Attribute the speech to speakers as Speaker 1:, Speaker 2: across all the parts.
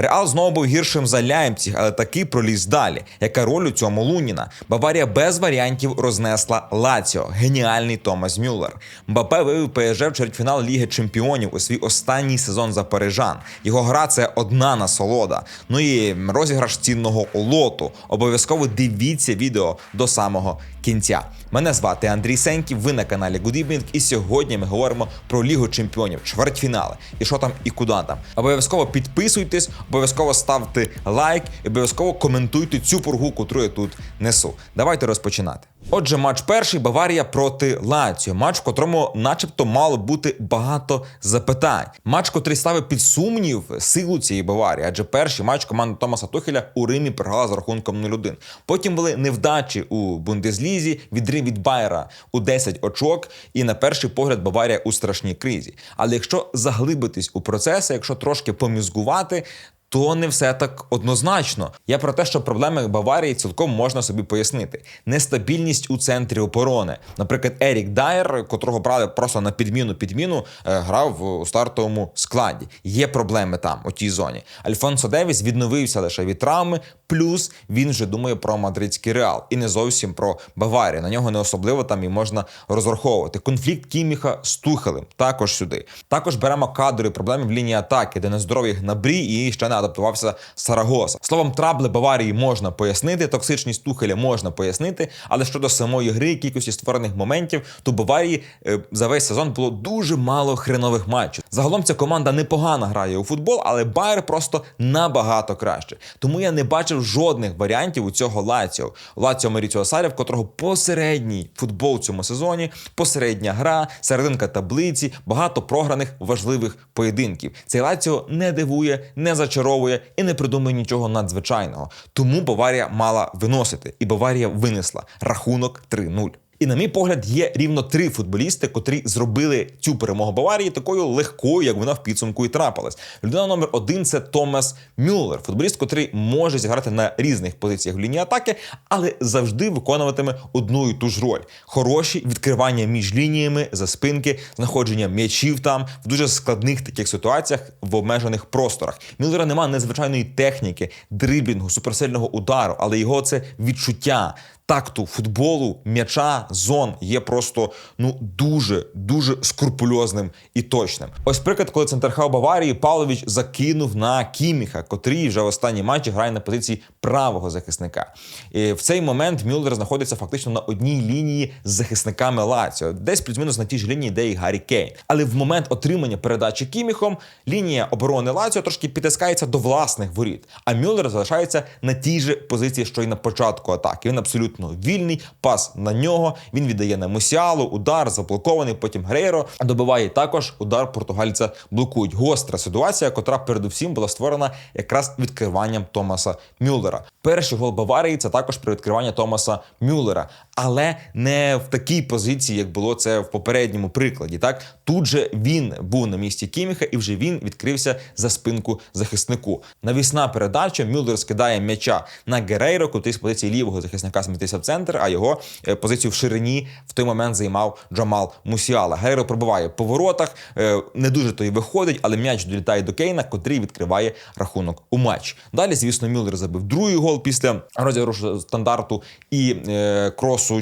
Speaker 1: Реал знову був гіршим за Ляйпціг, але таки проліз далі. Яка роль у цьому Луніна? Баварія без варіантів рознесла Лаціо. Геніальний Томас Мюллер. Мбапе вивів ПСЖ в чвертьфінал Ліги Чемпіонів у свій останній сезон за Парижан. Його гра це одна насолода. Ну і розіграш цінного лоту. Обов'язково дивіться відео до самого кінця. Мене звати Андрій Сеньків. Ви на каналі Good і сьогодні ми говоримо про Лігу Чемпіонів, чвертьфінали. І що там і куди там. Обов'язково підписуйтесь, обов'язково ставте лайк і обов'язково коментуйте цю пургу, котру я тут несу. Давайте розпочинати. Отже, матч перший Баварія проти Лаціо. Матч, в котрому, начебто, мало бути багато запитань. Матч, котрий ставив під сумнів силу цієї Баварії, адже перший матч команда Томаса Тухеля у Римі програла з рахунком 0-1. Потім були невдачі у Бундеслізі, відрив від Байера у 10 очок, і на перший погляд Баварія у страшній кризі. Але якщо заглибитись у процеси, якщо трошки помізгувати, то не все так однозначно. Я про те, що проблеми Баварії цілком можна собі пояснити. Нестабільність у центрі оборони. Наприклад, Ерік Дайер, котрого брали просто на підміну підміну, е, грав у стартовому складі. Є проблеми там у тій зоні. Альфонсо Девіс відновився лише від травми, плюс він вже думає про мадридський реал і не зовсім про Баварію. На нього не особливо там і можна розраховувати. Конфлікт Кіміха з Тухелем також сюди. Також беремо кадри проблеми в лінії атаки, де нездоровий Гнабрі і ще не адаптувався Сарагоса. Словом, трабли Баварії можна пояснити, токсичність Тухеля можна пояснити, але щодо самої гри, кількості створених моментів, то Баварії е, за весь сезон було дуже мало хренових матчів. Загалом ця команда непогано грає у футбол, але Байер просто набагато краще. Тому я не бачив жодних варіантів у цього Лаціо. Лаціо Маріціо Сарі, в котрого посередній футбол в цьому сезоні, посередня гра, серединка таблиці, багато програних важливих поєдинків. Цей Лаціо не дивує, не зачаровує і не придумує нічого надзвичайного. Тому Баварія мала виносити, і Баварія винесла рахунок 3-0. І на мій погляд, є рівно три футболісти, котрі зробили цю перемогу Баварії такою легкою, як вона в підсумку і трапилась. Людина номер один це Томас Мюллер, футболіст, котрий може зіграти на різних позиціях в лінії атаки, але завжди виконуватиме одну і ту ж роль: хороші відкривання між лініями, за спинки, знаходження м'ячів там в дуже складних таких ситуаціях в обмежених просторах. Мюллера немає незвичайної техніки, дриблінгу, суперсильного удару, але його це відчуття такту футболу, м'яча, зон є просто ну дуже дуже скрупульозним і точним. Ось приклад, коли центрхав Баварії Павлович закинув на Кіміха, котрий вже в останній матчі грає на позиції правого захисника. І в цей момент Мюллер знаходиться фактично на одній лінії з захисниками Лаціо, десь плюс-мінус на тій ж лінії, де і Гаррі Кейн. Але в момент отримання передачі Кіміхом лінія оборони Лаціо трошки підтискається до власних воріт. А Мюллер залишається на тій же позиції, що й на початку атаки. Він абсолютно вільний, пас на нього. Він віддає на Мусіалу, удар заблокований. Потім Грейро добиває також удар португальця блокують. Гостра ситуація, котра передусім була створена якраз відкриванням Томаса Мюллера. Перший гол Баварії це також при відкриванні Томаса Мюллера, але не в такій позиції, як було це в попередньому прикладі. Так тут же він був на місці Кіміха, і вже він відкрився за спинку захиснику. Навісна передача Мюллер скидає м'яча на Герейро, котрий з позиції лівого захисника змістився в центр, а його е, позицію в ширині в той момент займав Джамал Мусіала. Герейро пробиває по воротах, е, не дуже то й виходить, але м'яч долітає до Кейна, котрий відкриває рахунок у матч. Далі, звісно, Мюллер забив другий гол після розіграшу стандарту і е,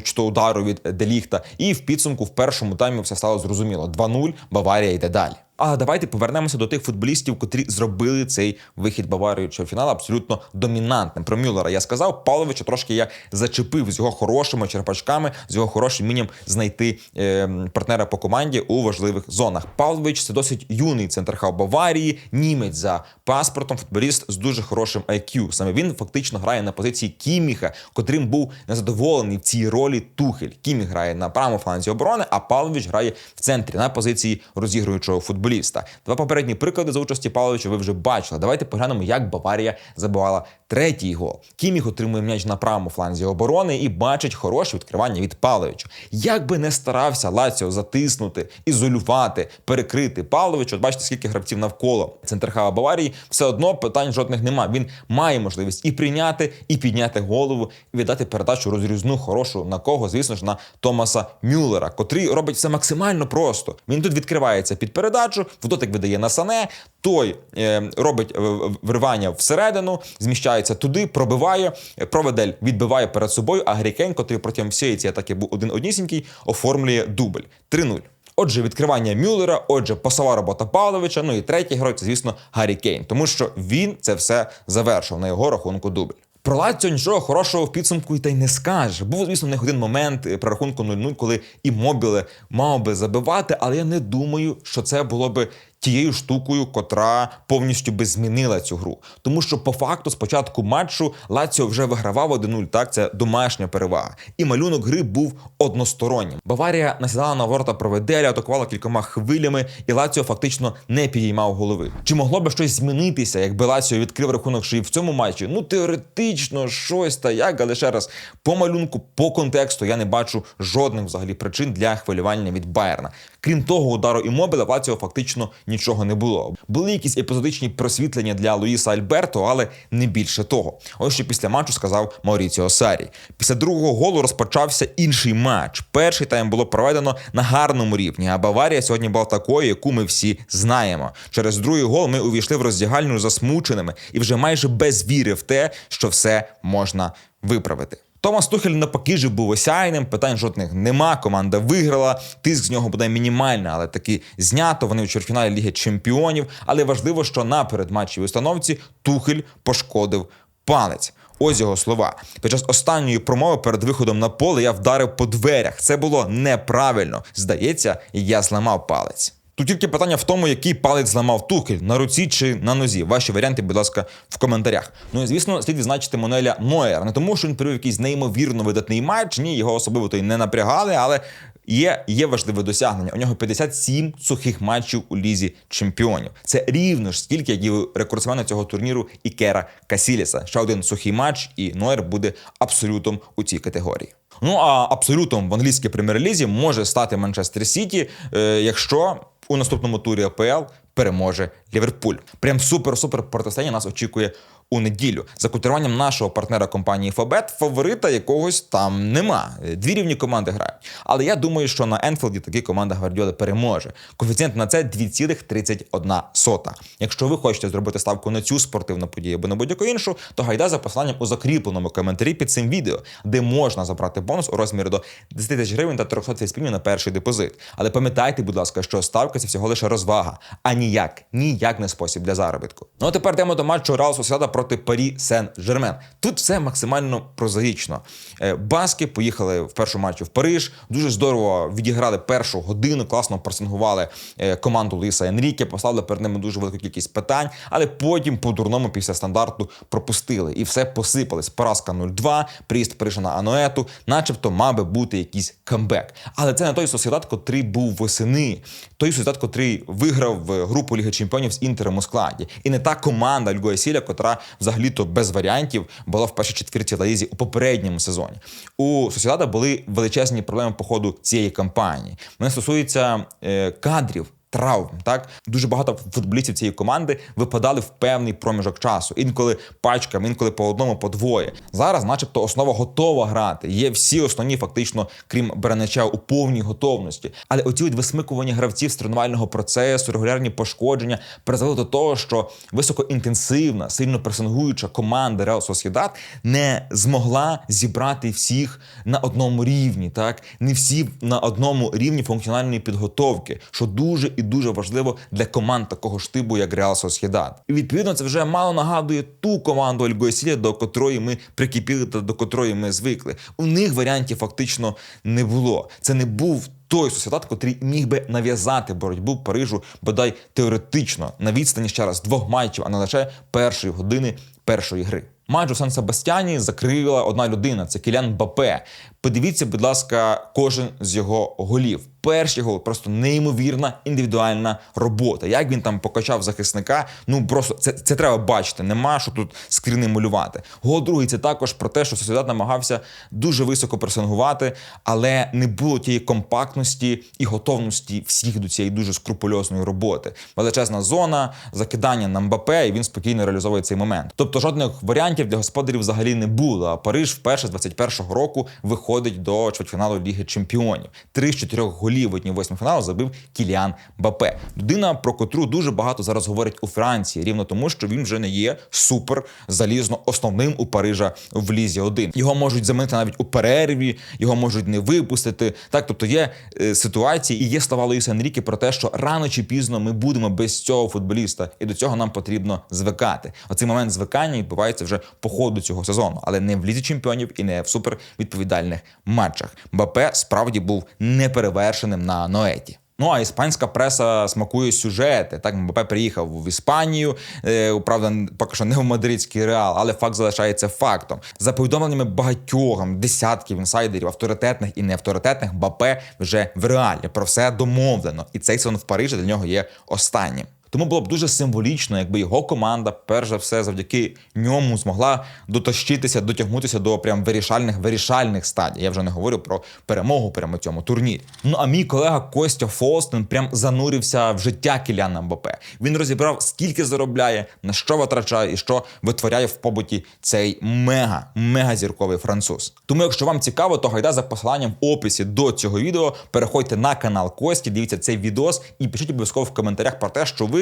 Speaker 1: чи то удару від Деліхта. І в підсумку в першому таймі все стало зрозуміло. 2-0, Баварія йде далі. А давайте повернемося до тих футболістів, котрі зробили цей вихід Баварії чи фінал абсолютно домінантним. Про Мюллера я сказав. Павловича трошки я зачепив з його хорошими черпачками, з його хорошим мінням знайти е, партнера по команді у важливих зонах. Павлович це досить юний центрхав Баварії, німець за паспортом, футболіст з дуже хорошим IQ. Саме він фактично грає на позиції Кіміха, котрим був незадоволений в цій ролі Тухель. Кіміх грає на правому фланзі оборони, а Павлович грає в центрі на позиції розігруючого футболіста футболіста. Два попередні приклади за участі Павловича ви вже бачили. Давайте поглянемо, як Баварія забивала Третій гол. Кіміх отримує м'яч на правому фланзі оборони і бачить хороше відкривання від Павловича. Як би не старався Лаціо затиснути, ізолювати, перекрити Павловича, от бачите, скільки гравців навколо центрхава Баварії, все одно питань жодних нема. Він має можливість і прийняти, і підняти голову, і віддати передачу розрізну хорошу на кого, звісно ж, на Томаса Мюллера, котрий робить все максимально просто. Він тут відкривається під передачу, в дотик видає на сане. Той е, робить е, вривання всередину, зміщається туди, пробиває. Проведель відбиває перед собою. А Грікень, котрий протягом всієї цієї атаки був один однісінький, оформлює дубль 3-0. Отже, відкривання Мюллера, отже, пасова робота Павловича. Ну і третій герой це, звісно, Гаррі Кейн, тому що він це все завершив на його рахунку дубль. Про Лаціо нічого хорошого в підсумку й та й не скаже. Був, звісно, не один момент е, при рахунку 0-0, коли і мобіле мав би забивати, але я не думаю, що це було би тією штукою, котра повністю би змінила цю гру. Тому що по факту спочатку матчу Лаціо вже вигравав 1-0, так це домашня перевага. І малюнок гри був одностороннім. Баварія насідала на ворота проведеля, атакувала кількома хвилями, і Лаціо фактично не підіймав голови. Чи могло би щось змінитися, якби Лаціо відкрив рахунок ще й в цьому матчі? Ну теоретично щось та як, але ще раз по малюнку, по контексту я не бачу жодних взагалі причин для хвилювання від Байерна. Крім того, удару і мобіля в Лаціо фактично нічого не було. Були якісь епізодичні просвітлення для Луїса Альберто, але не більше того. Ось що після матчу сказав Мауріціо Сарі. Після другого голу розпочався інший матч. Перший тайм було проведено на гарному рівні. А Баварія сьогодні була такою, яку ми всі знаємо. Через другий гол ми увійшли в роздягальню засмученими і вже майже без віри в те, що все можна виправити. Томас Тухель навпаки же був осяйним, питань жодних нема. Команда виграла. Тиск з нього буде мінімальний, але таки знято. Вони у чвертьфіналі Ліги Чемпіонів. Але важливо, що на передматчевій установці Тухель пошкодив палець. Ось його слова. Під час останньої промови перед виходом на поле я вдарив по дверях. Це було неправильно. Здається, я зламав палець. Тут тільки питання в тому, який палець зламав Тухель, на руці чи на нозі. Ваші варіанти, будь ласка, в коментарях. Ну і звісно, слід відзначити Монеля Нойера. Не тому, що він провів якийсь неймовірно видатний матч. Ні, його особливо то й не напрягали, але є, є важливе досягнення. У нього 57 сухих матчів у лізі чемпіонів. Це рівно ж стільки, як і рекордсмена цього турніру Ікера Касіліса. Ще один сухий матч, і Нойер буде абсолютом у цій категорії. Ну а абсолютом в англійській прем'єр-лізі може стати Манчестер Сіті, е, якщо у наступному турі АПЛ переможе Ліверпуль. Прям супер-супер протистояння нас очікує у неділю. За котируванням нашого партнера компанії Фабет фаворита якогось там нема. Дві рівні команди грають. Але я думаю, що на Енфілді такі команда Гвардіоли переможе. Коефіцієнт на це 2,31. Якщо ви хочете зробити ставку на цю спортивну подію або на будь-яку іншу, то гайда за посиланням у закріпленому коментарі під цим відео, де можна забрати бонус у розмірі до 10 тисяч гривень та 300 спільнів на перший депозит. Але пам'ятайте, будь ласка, що ставка це всього лише розвага, а ніяк, ніяк не спосіб для заробітку. Ну а тепер йдемо до матчу Реал Сосіада проти Парі Сен-Жермен. Тут все максимально прозаїчно. Е, Баски поїхали в першу матчі в Париж. Дуже здорово відіграли першу годину, класно пресингували е, команду Луїса Енріке, поставили перед ними дуже велику кількість питань, але потім по дурному після стандарту пропустили і все посипалось. Поразка 0-2, приїзд Парижа на Аноету, начебто мав би бути якийсь камбек. Але це не той Сосідат, котрий був восени. Той Сосідат, котрий виграв в групу Ліги Чемпіонів з Інтером у складі. І не та команда Льгоя Сіля, котра взагалі-то без варіантів була в першій четвірці Лаїзі у попередньому сезоні. У Сосідада були величезні проблеми по ходу цієї кампанії. Вони стосуються е, кадрів. Травм так дуже багато футболістів цієї команди випадали в певний проміжок часу. Інколи пачками, інколи по одному, по двоє. Зараз, начебто, основа готова грати. Є всі основні, фактично, крім Беренича, у повній готовності. Але оці от висмикування гравців з тренувального процесу, регулярні пошкодження призвели до того, що високоінтенсивна, сильно пресингуюча команда Реал Сосідат не змогла зібрати всіх на одному рівні. Так не всі на одному рівні функціональної підготовки, що дуже і дуже важливо для команд такого штибу, як Реал Сосєдад. І відповідно це вже мало нагадує ту команду Альгоесілля, до котрої ми прикипіли та до котрої ми звикли. У них варіантів фактично не було. Це не був. Той сусідат, котрий міг би нав'язати боротьбу Парижу, бодай теоретично на відстані ще раз двох матчів, а не лише першої години першої гри. Матч у Сан Себастьяні закрила одна людина це Кілян Бапе. Подивіться, будь ласка, кожен з його голів. Перший гол просто неймовірна індивідуальна робота. Як він там покачав захисника, ну просто це, це треба бачити. Нема що тут скріни малювати. Гол другий це також про те, що Сосідат намагався дуже високо пресингувати, але не було тієї компактності і готовності всіх до цієї дуже скрупульозної роботи. Величезна зона, закидання на Мбапе, і він спокійно реалізовує цей момент. Тобто жодних варіантів для господарів взагалі не було. А Париж вперше з 21-го року виходить до чвертьфіналу Ліги Чемпіонів. Три з чотирьох голів в одній восьмій фіналу забив Кіліан Бапе. Людина, про котру дуже багато зараз говорять у Франції, рівно тому, що він вже не є супер залізно основним у Парижа в лізі 1 Його можуть замінити навіть у перерві, його можуть не випустити. Так, тобто є е, ситуації і є слова Луїса Енріки про те, що рано чи пізно ми будемо без цього футболіста, і до цього нам потрібно звикати. Оцей момент звикання відбувається вже по ходу цього сезону, але не в лізі чемпіонів і не в супер відповідальних матчах. Бапе справді був неперевершеним на Ноеті. Ну а іспанська преса смакує сюжети. Так Мбапе приїхав в Іспанію. Е, правда, поки що не в мадридський реал, але факт залишається фактом. За повідомленнями багатьох десятків інсайдерів, авторитетних і неавторитетних, Мбапе вже в реалі про все домовлено, і цей сон в Парижі для нього є останнім. Тому було б дуже символічно, якби його команда, перш за все, завдяки ньому змогла дотащитися, дотягнутися до прям вирішальних вирішальних стадій. Я вже не говорю про перемогу прямо цьому турнірі. Ну а мій колега Костя Фолстен прям занурився в життя Кіляна Мбапе. Він розібрав, скільки заробляє, на що витрачає і що витворяє в побуті цей мега мега зірковий француз. Тому, якщо вам цікаво, то гайда за посиланням в описі до цього відео. Переходьте на канал Кості, дивіться цей відос і пишіть обов'язково в коментарях про те, що ви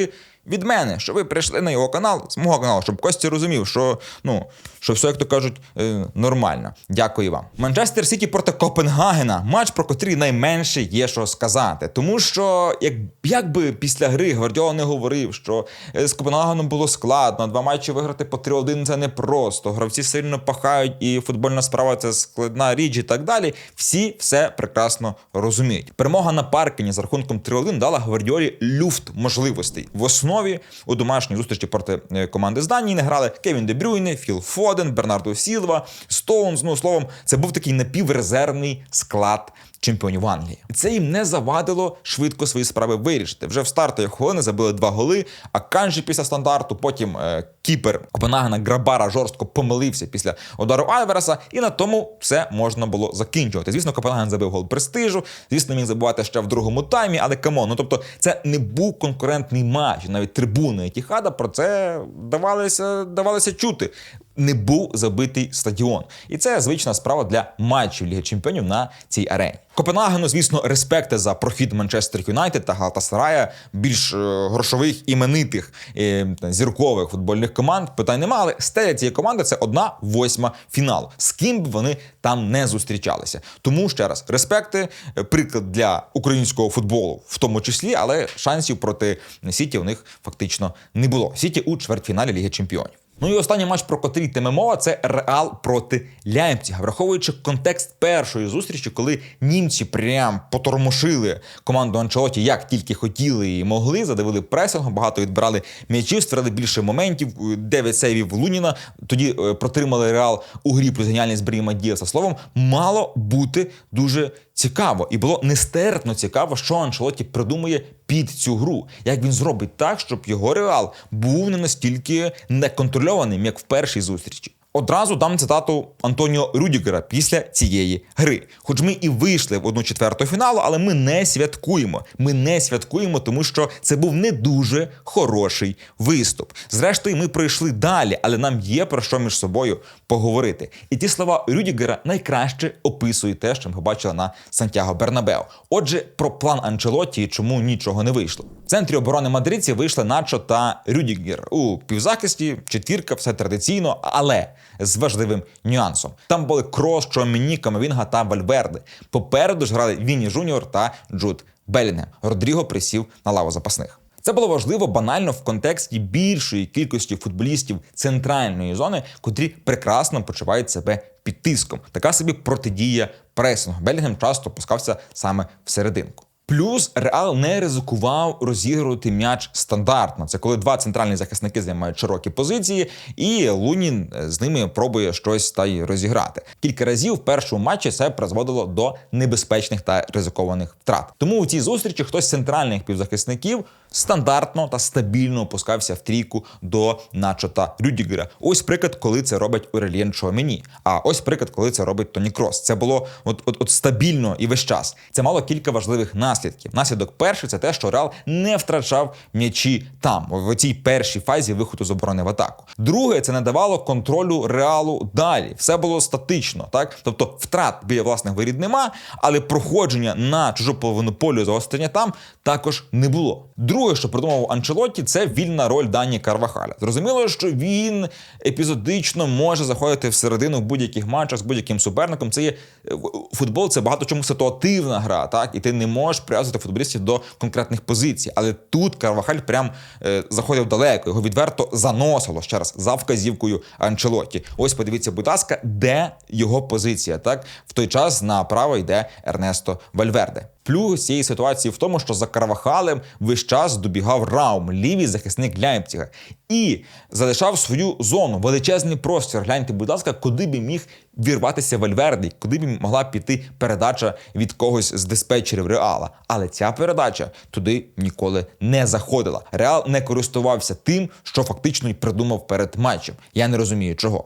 Speaker 1: від мене, що ви прийшли на його канал, з мого каналу, щоб Костя розумів, що ну що все, як то кажуть, е, нормально. Дякую вам. Манчестер Сіті проти Копенгагена. Матч, про котрий найменше є що сказати. Тому що, як, як би після гри Гвардіола не говорив, що е, з Копенгагеном було складно, два матчі виграти по 3-1 це непросто. Гравці сильно пахають, і футбольна справа це складна річ і так далі. Всі все прекрасно розуміють. Перемога на паркіні з рахунком 3-1 дала Гвардіолі люфт можливостей. В основі у домашній зустрічі проти е, команди з Данії не грали Кевін Дебрюйне, Філ Фоден, Бернардо Сілва, Стоунс. Ну словом, це був такий напіврезервний склад чемпіонів Англії. І це їм не завадило швидко свої справи вирішити. Вже в стартові хвилини забили два голи. А Канжі після стандарту, потім е, кіпер Копенгагена Грабара жорстко помилився після удару Альвереса, і на тому все можна було закінчувати. Звісно, Копенгаген забив гол престижу. Звісно, міг забувати ще в другому таймі, але камон, ну тобто, це не був конкурентний матч. Навіть трибуни Етіхада про це давалися, давалися чути. Не був забитий стадіон, і це звична справа для матчів Ліги Чемпіонів на цій арені. Копенгагену, звісно, респекти за прохід Манчестер Юнайтед та Галатасарая, більш е, грошових іменитих е, зіркових футбольних команд. Питань немає, але стеля цієї команди це одна восьма фіналу. З ким б вони там не зустрічалися. Тому ще раз респекти, е, приклад для українського футболу, в тому числі, але шансів проти Сіті у них фактично не було. Сіті у чвертьфіналі Ліги Чемпіонів. Ну і останній матч, про котрий йдеме мова, це Реал проти Ляйпціга. Враховуючи контекст першої зустрічі, коли німці прям потормошили команду Анчелоті як тільки хотіли і могли, задавили пресингом, багато відбирали м'ячів, створили більше моментів. 9 сейвів Луніна. Тоді е, протримали Реал у грі плюс геніальність Бріма Діаса. Словом, мало бути дуже цікаво, і було нестерпно цікаво, що Анчелоті придумує під цю гру. Як він зробить так, щоб його реал був не настільки неконтрольованим, як в першій зустрічі. Одразу дам цитату Антоніо Рюдігера після цієї гри. Хоч ми і вийшли в одну четверту фіналу, але ми не святкуємо. Ми не святкуємо, тому що це був не дуже хороший виступ. Зрештою, ми пройшли далі, але нам є про що між собою поговорити. І ті слова Рюдігера найкраще описують те, що ми побачили на Сантьяго Бернабео. Отже, про план Анчелотті і чому нічого не вийшло. В центрі оборони мадридці вийшли Начо та Рюдігер у півзахисті. Четвірка, все традиційно, але з важливим нюансом. Там були Крос, Чоміні, Камовінга та Вальверде. Попереду ж грали Вінні Жуніор та Джуд Белінгем. Родріго присів на лаву запасних. Це було важливо банально в контексті більшої кількості футболістів центральної зони, котрі прекрасно почувають себе під тиском. Така собі протидія пресингу. Белінгем часто пускався саме всерединку. Плюс Реал не ризикував розігрувати м'яч стандартно. Це коли два центральні захисники займають широкі позиції, і Лунін е, з ними пробує щось та й розіграти. Кілька разів в першому матчі це призводило до небезпечних та ризикованих втрат. Тому у цій зустрічі хтось з центральних півзахисників стандартно та стабільно опускався в трійку до Начо та Рюдігера. Ось приклад, коли це робить Урелієн Чуамені. А ось приклад, коли це робить Тоні Крос. Це було от, от, от стабільно і весь час. Це мало кілька важливих наслідків. Наслідок перший це те, що Реал не втрачав м'ячі там, в цій першій фазі виходу з оборони в атаку. Друге, це не давало контролю реалу далі. Все було статично, так тобто втрат біля власних воріт нема, але проходження на чужу половину полю загострення там також не було. Друге, що придумав Анчелотті, це вільна роль Дані Карвахаля. Зрозуміло, що він епізодично може заходити всередину в будь-яких матчах з будь-яким суперником. Це є е, футбол, це багато чому ситуативна гра, так і ти не можеш прив'язувати футболістів до конкретних позицій. Але тут Карвахаль прям е, заходив далеко, його відверто заносило ще раз за вказівкою Анчелотті. Ось подивіться, будь ласка, де його позиція. Так в той час направо йде Ернесто Вальверде. Плюс цієї ситуації в тому, що за Карвахалем весь час добігав Раум, лівий захисник Ляйпціга, і залишав свою зону, величезний простір. Гляньте, будь ласка, куди би міг вірватися Вальверді, куди б могла піти передача від когось з диспетчерів Реала. Але ця передача туди ніколи не заходила. Реал не користувався тим, що фактично й придумав перед матчем. Я не розумію, чого.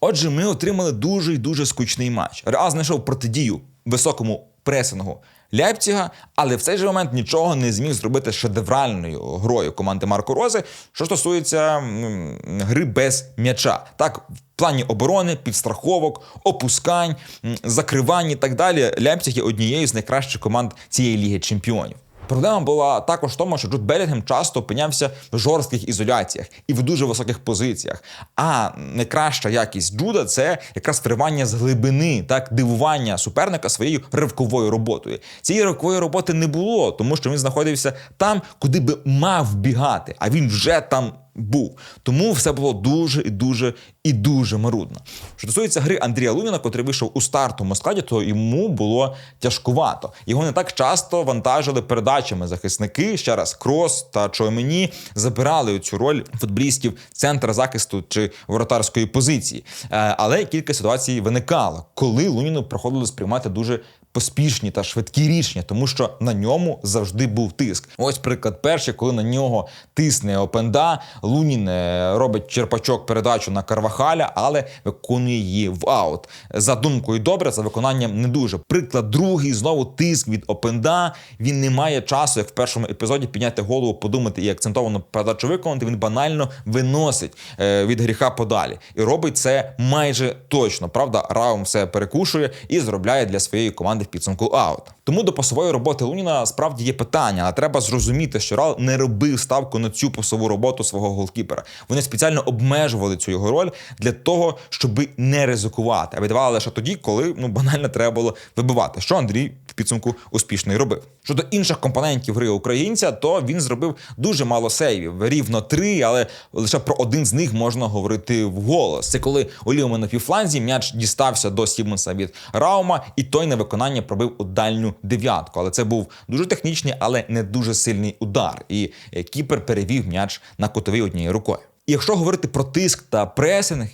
Speaker 1: Отже, ми отримали дуже і дуже скучний матч. Реал знайшов протидію високому пресингу Ляйпціга, але в цей же момент нічого не зміг зробити шедевральною грою команди Марко Рози, що стосується гри без м'яча. Так, в плані оборони, підстраховок, опускань, закривань і так далі. Ляйпціг є однією з найкращих команд цієї ліги чемпіонів. Проблема була також в тому, що Джуд Белінгем часто опинявся в жорстких ізоляціях і в дуже високих позиціях. А найкраща якість Джуда це якраз тривання з глибини, так дивування суперника своєю ривковою роботою. Цієї ривкової роботи не було, тому що він знаходився там, куди би мав бігати, а він вже там. Був тому все було дуже і дуже і дуже марудно. Що стосується гри Андрія Луніна, котрий вийшов у стартовому складі, то йому було тяжкувато. Його не так часто вантажили передачами захисники. Ще раз крос та Чоймені забирали цю роль футболістів центра захисту чи воротарської позиції. Е, Але кілька ситуацій виникало, коли Луніну приходилось приймати дуже поспішні та швидкі рішення, тому що на ньому завжди був тиск. Ось приклад перший, коли на нього тисне Опенда, Лунін е, робить черпачок передачу на Карвахаля, але виконує її в аут. За думкою добре, за виконанням не дуже. Приклад другий знову тиск від Опенда. Він не має часу, як в першому епізоді, підняти голову, подумати і акцентовану передачу виконати. Він банально виносить е, від гріха подалі і робить це майже точно. Правда, Раум все перекушує і заробляє для своєї команди в підсумку аут. Тому до пасової роботи Луніна справді є питання, але треба зрозуміти, що Рал не робив ставку на цю пасову роботу свого голкіпера. Вони спеціально обмежували цю його роль для того, щоб не ризикувати, а віддавали лише тоді, коли ну банально треба було вибивати, що Андрій підсумку успішно й робив. Щодо інших компонентів гри українця, то він зробив дуже мало сейвів, рівно три, але лише про один з них можна говорити вголос. Це коли у лівому на півфланзі м'яч дістався до Сімонса від Раума, і той на виконання пробив у дальню дев'ятку. Але це був дуже технічний, але не дуже сильний удар. І кіпер перевів м'яч на кутовий однією рукою. Якщо говорити про тиск та пресинг,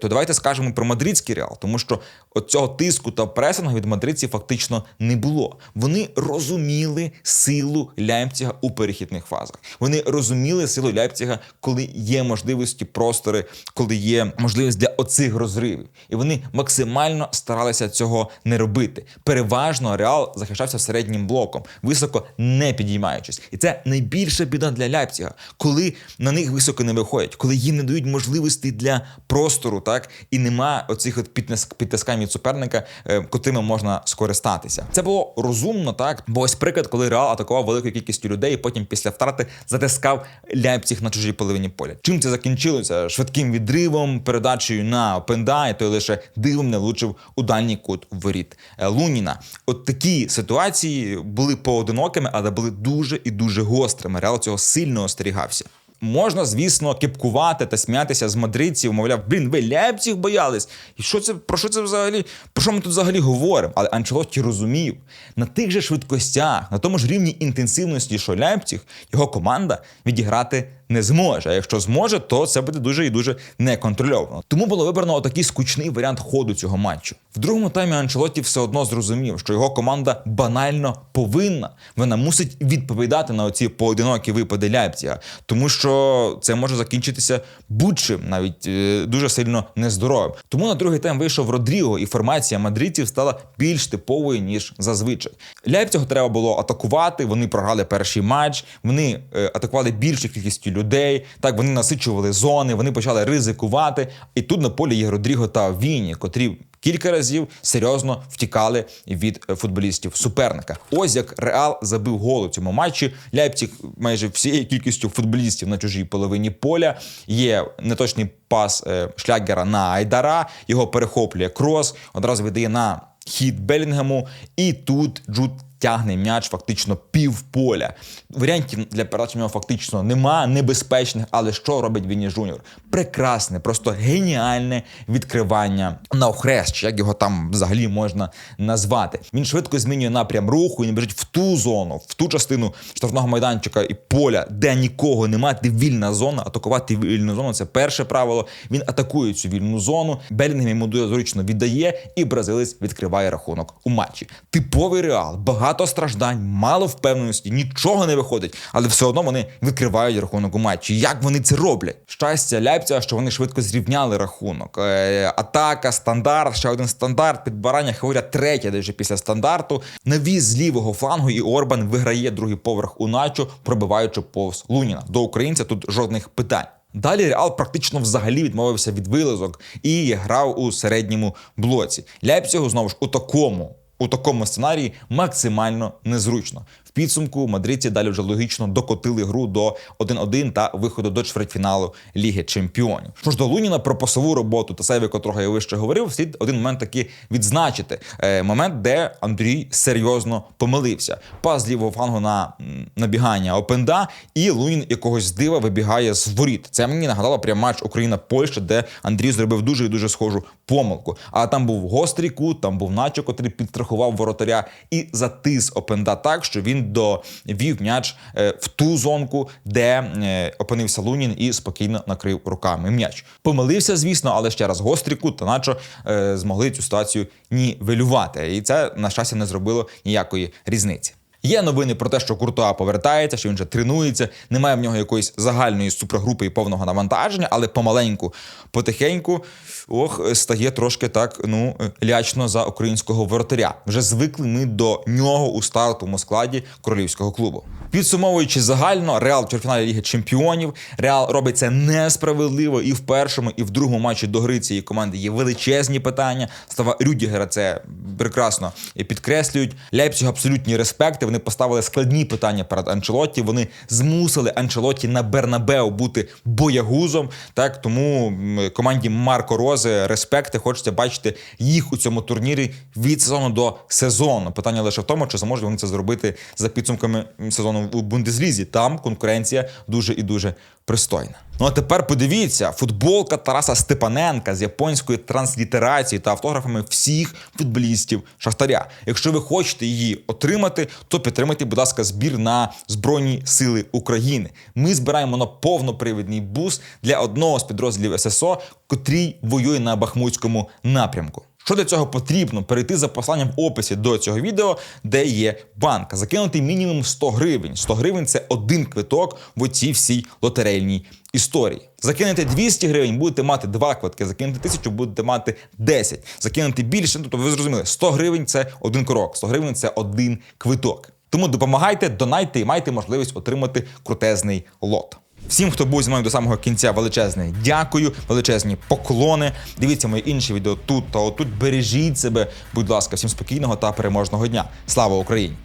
Speaker 1: то давайте скажемо про мадридський реал, тому що цього тиску та пресингу від мадридців фактично не було. Вони розуміли силу Ляйпціга у перехідних фазах. Вони розуміли силу Ляйпціга, коли є можливості простори, коли є можливість для оцих розривів. І вони максимально старалися цього не робити. Переважно реал захищався середнім блоком, високо не підіймаючись. І це найбільша біда для Ляйпціга, коли на них високо не виходять, коли їм не дають можливості для простору, так і нема оцих от підтиск- підтискань від суперника, е, котрими можна скористатися. Це було розумно, так бо ось приклад, коли Реал атакував великою кількістю людей, і потім після втрати затискав Ляйпціг на чужій половині поля. Чим це закінчилося? Швидким відривом, передачею на Пенда, і той лише дивом не влучив у дальній кут воріт е, Луніна. От такі ситуації були поодинокими, але були дуже і дуже гострими. Реал цього сильно остерігався.
Speaker 2: Можна, звісно, кепкувати та сміятися з мадридців, мовляв, блін, ви Лепців боялись. І що це про що це взагалі? Про що ми тут взагалі говоримо? Але Анчелотті розумів, на тих же швидкостях, на тому ж рівні інтенсивності, що Лейпціг, його команда відіграти не зможе. А якщо зможе, то це буде дуже і дуже неконтрольовано. Тому було вибрано отакий скучний варіант ходу цього матчу. В другому таймі Анчелотті все одно зрозумів, що його команда банально повинна. Вона мусить відповідати на оці поодинокі випади Ляйпціга, тому що це може закінчитися будь-чим, навіть е, дуже сильно нездоровим. Тому на другий тайм вийшов Родріго, і формація мадридців стала більш типовою ніж зазвичай. Ляйпцігу треба було атакувати. Вони програли перший матч. Вони е, атакували більшу кількістю людей. Так вони насичували зони, вони почали ризикувати. І тут на полі є Родріго та Віні, котрі. Кілька разів серйозно втікали від е, футболістів суперника. Ось як Реал забив гол у цьому матчі. Ляйпціг майже всією кількістю футболістів на чужій половині поля. Є неточний пас е, шлягера на Айдара. Його перехоплює крос, одразу віддає на хід Белінгему. І тут Джуд тягне м'яч фактично пів поля. Варіантів для передачі нього фактично нема, небезпечних, але що робить Вінні Жуніор? Прекрасне, просто геніальне відкривання на охрест, чи як його там взагалі можна назвати. Він швидко змінює напрям руху, він біжить в ту зону, в ту частину штрафного майданчика і поля, де нікого немає, де вільна зона. Атакувати вільну зону це перше правило. Він атакує цю вільну зону. Белінгем йому дуже зручно віддає, і бразилець відкриває рахунок у матчі. Типовий реал, багато страждань, мало впевненості, нічого не виходить, але все одно вони відкривають рахунок у матчі. Як вони це роблять? Щастя Ляйпця, що вони швидко зрівняли рахунок. Е, атака, стандарт, ще один стандарт, підбирання хвиля третя, де вже після стандарту. Навіз з лівого флангу, і Орбан виграє другий поверх у начо, пробиваючи повз Луніна. До українця тут жодних питань. Далі Реал практично взагалі відмовився від вилазок і грав у середньому блоці. Ляйпцігу знову ж у такому. У такому сценарії максимально незручно. В підсумку мадридці далі вже логічно докотили гру до 1-1 та виходу до чвертьфіналу Ліги Чемпіонів. Що ж до Луніна про пасову роботу та себе, котрого я вище говорив, слід один момент таки відзначити. Е, момент, де Андрій серйозно помилився. Пас лівого флангу на набігання Опенда, і Лунін якогось дива вибігає з воріт. Це мені нагадало прям матч Україна-Польща, де Андрій зробив дуже і дуже схожу помилку. А там був гострий кут, там був начо, котрий підстрахував воротаря і затис Опенда так, що він довів м'яч е, в ту зонку, де е, опинився Лунін і спокійно накрив руками м'яч. Помилився, звісно, але ще раз гострий кут та начо е, змогли цю ситуацію нівелювати. І це, на щастя, не зробило ніякої різниці. Є новини про те, що Куртуа повертається, що він вже тренується. Немає в нього якоїсь загальної супергрупи і повного навантаження, але помаленьку, потихеньку, ох, стає трошки так ну лячно за українського воротаря. Вже звикли ми до нього у стартовому складі королівського клубу. Підсумовуючи загально, Реал в чвертьфіналі Ліги Чемпіонів. Реал робить це несправедливо і в першому, і в другому матчі до гри цієї команди є величезні питання. Слова Рюдігера це прекрасно підкреслюють. Ляйпцігу абсолютні респекти. Вони поставили складні питання перед Анчелотті. Вони змусили Анчелотті на Бернабеу бути боягузом. Так тому команді Марко Розе респекти. Хочеться бачити їх у цьому турнірі від сезону до сезону. Питання лише в тому, чи зможуть вони це зробити за підсумками сезону у Бундеслізі. Там конкуренція дуже і дуже пристойна. Ну а тепер подивіться: футболка Тараса Степаненка з японською транслітерацією та автографами всіх футболістів Шахтаря. Якщо ви хочете її отримати, то підтримайте, будь ласка, збір на Збройні Сили України. Ми збираємо на повнопривідний бус для одного з підрозділів ССО, котрий воює на Бахмутському напрямку. Що для цього потрібно? Перейти за посланням в описі до цього відео, де є банка. Закинути мінімум 100 гривень. 100 гривень це один квиток в оцій всій лотерейній історії. Закинете 200 гривень, будете мати два квитки. Закинете 1000, будете мати 10. Закинете більше, ну, тобто ви зрозуміли, 100 гривень це один крок, 100 гривень це один квиток. Тому допомагайте, донайте і майте можливість отримати крутезний лот. Всім, хто був зі мною до самого кінця, величезне дякую, величезні поклони. Дивіться мої інші відео тут та отут. Бережіть себе, будь ласка, всім спокійного та переможного дня. Слава Україні!